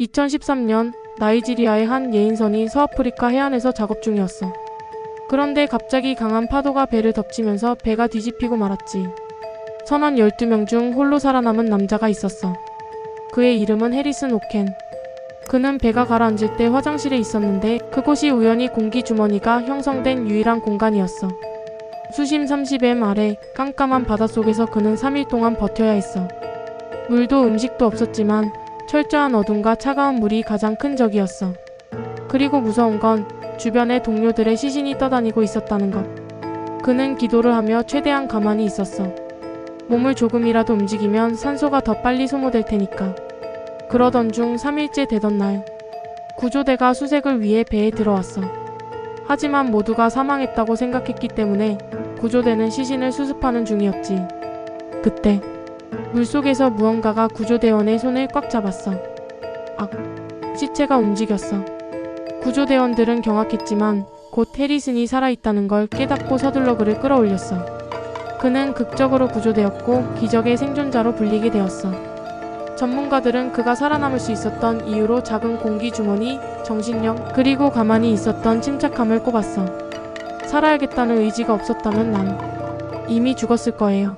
2013년 나이지리아의 한 예인선이 서아프리카 해안에서 작업 중이었어. 그런데 갑자기 강한 파도가 배를 덮치면서 배가 뒤집히고 말았지. 선원 12명 중 홀로 살아남은 남자가 있었어. 그의 이름은 해리슨 오켄. 그는 배가 가라앉을 때 화장실에 있었는데 그곳이 우연히 공기 주머니가 형성된 유일한 공간이었어. 수심 30m 아래 깜깜한 바닷속에서 그는 3일 동안 버텨야 했어. 물도 음식도 없었지만 철저한 어둠과 차가운 물이 가장 큰 적이었어. 그리고 무서운 건 주변에 동료들의 시신이 떠다니고 있었다는 것. 그는 기도를 하며 최대한 가만히 있었어. 몸을 조금이라도 움직이면 산소가 더 빨리 소모될 테니까. 그러던 중 3일째 되던 날, 구조대가 수색을 위해 배에 들어왔어. 하지만 모두가 사망했다고 생각했기 때문에 구조대는 시신을 수습하는 중이었지. 그때 물속에서 무언가가 구조대원의 손을 꽉 잡았어. 악, 시체가 움직였어. 구조대원들은 경악했지만 곧 해리슨이 살아있다는 걸 깨닫고 서둘러 그를 끌어올렸어. 그는 극적으로 구조되었고 기적의 생존자로 불리게 되었어. 전문가들은 그가 살아남을 수 있었던 이유로 작은 공기 주머니, 정신력, 그리고 가만히 있었던 침착함을 꼽았어. 살아야겠다는 의지가 없었다면 난 이미 죽었을 거예요.